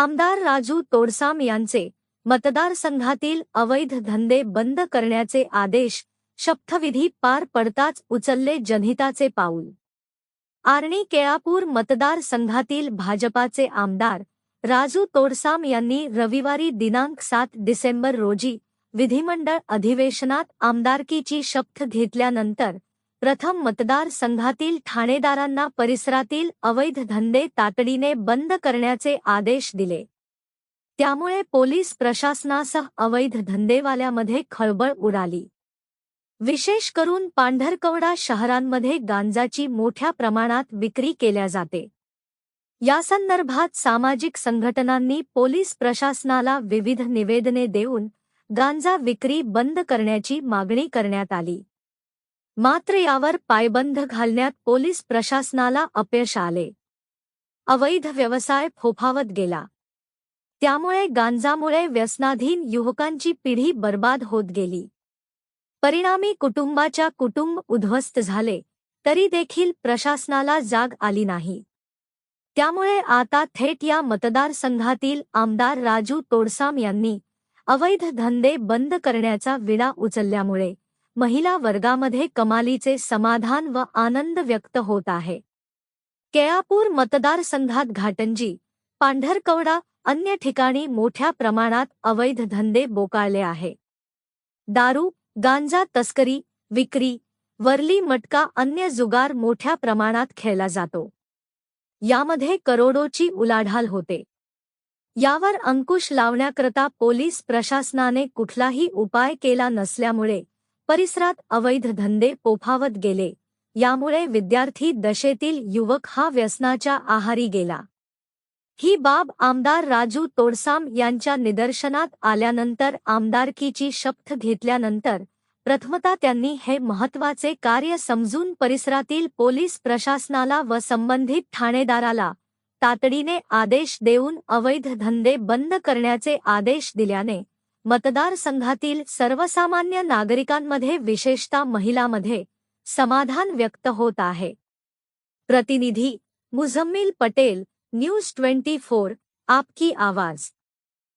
आमदार राजू तोडसाम यांचे मतदारसंघातील अवैध धंदे बंद करण्याचे आदेश शपथविधी पार पडताच उचलले जनहिताचे पाऊल. आर्णी केळापूर मतदारसंघातील भाजपाचे आमदार राजू तोडसाम यांनी रविवारी दिनांक सात डिसेंबर रोजी विधिमंडळ अधिवेशनात आमदारकीची शपथ घेतल्यानंतर प्रथम मतदारसंघातील ठाणेदारांना परिसरातील अवैध धंदे तातडीने बंद करण्याचे आदेश दिले. त्यामुळे पोलीस प्रशासनासह अवैध धंदेवाल्यामध्ये खळबळ उडाली. विशेष करून पांढरकवडा शहरांमध्ये गांजाची मोठ्या प्रमाणात विक्री केल्या जाते. यासंदर्भात सामाजिक संघटनांनी पोलीस प्रशासनाला विविध निवेदने देऊन गांजा विक्री बंद करण्याची मागणी करण्यात आली. मात्र यावर पायबंद घालण्यात पोलीस प्रशासनाला अपयश आले. अवैध व्यवसाय फोफावत गेला. त्यामुळे गांजामुळे व्यसनाधीन युवकांची पिढी बर्बाद होत गेली. परिणामी कुटुंबाच्या कुटुंब उद्ध्वस्त झाले तरी देखील प्रशासनाला जाग आली नाही. त्यामुळे आता थेट या मतदारसंघातील आमदार राजू तोडसाम यांनी अवैध धंदे बंद करण्याचा विडा उचलल्यामुळे महिला वर्गामध्ये कमालीचे समाधान व आनंद व्यक्त होत आहे. केळापूर मतदारसंघात घाटंजी पांढरकवडा अन्य ठिकाणी मोठ्या प्रमाणात अवैध धंदे बोकाळले आहे. दारू गांजा तस्करी विक्री वरली मटका अन्य जुगार मोठ्या प्रमाणात खेळला जातो. यामध्ये करोडोची उलाढाल होते. यावर अंकुश लावण्याकरता पोलीस प्रशासनाने कुठलाही उपाय केला नसल्यामुळे परिसरात अवैध धंदे पोफावत गेले. यामुळे विद्यार्थी दशेतील युवक हा व्यसनाच्या आहारी गेला. ही बाब आमदार राजू तोडसाम यांच्या निदर्शनात आल्यानंतर आमदारकीची शपथ घेतल्यानंतर प्रथमता त्यांनी हे महत्त्वाचे कार्य समजून परिसरातील पोलीस प्रशासनाला व संबंधित ठाणेदाराला तातडीने आदेश देऊन अवैध धंदे बंद करण्याचे आदेश दिल्याने मतदारसंघातील सर्वसामान्य नागरिकांमध्ये, विशेषतः महिलांमध्ये, समाधान व्यक्त होत आहे. प्रतिनिधी Muzammil Patel, news twenty four, आपकी आवाज़.